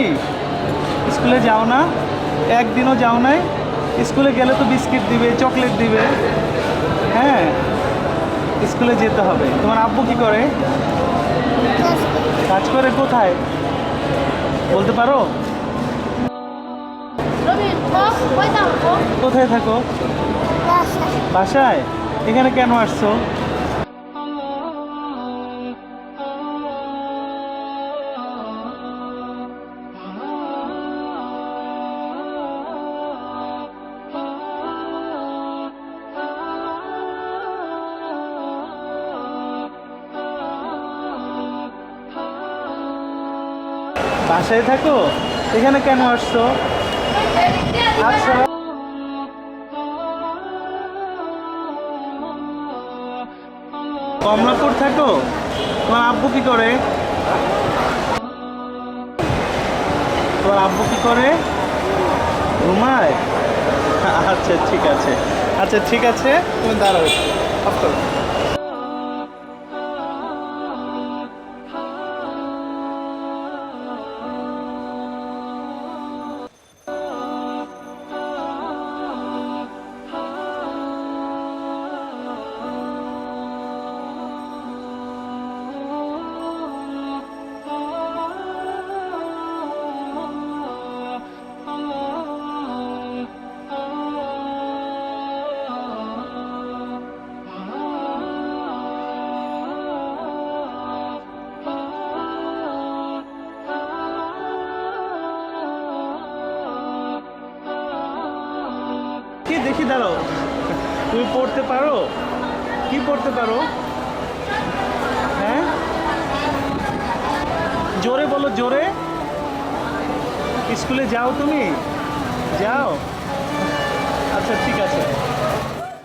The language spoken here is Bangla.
তুমি স্কুলে যাও না একদিনও যাও নাই। স্কুলে গেলে তো বিস্কিট দিবে চকলেট দিবে। হ্যাঁ স্কুলে যেতে হবে। তোমার আব্বু কি করে? কাজ করে কোথায়? বলতে পারো? কোথায় থাকো? বাসায়? এখানে কেন আসছো? বাসায় থাকো? এখানে কেন আসছো? আচ্ছা কমলাপুর থাকো? তোমার আব্বু কি করে? তোমার আব্বু কি করে? ঘুমায়? আচ্ছা ঠিক আছে। আচ্ছা ঠিক আছে। তুমি দাঁড়াও কি দেখি দাঁড়াও। তুমি পড়তে পারো? কি পড়তে পারো? হ্যাঁ? জোরে বলো, জোরে। স্কুলে যাও তুমি? যাও। আচ্ছা ঠিক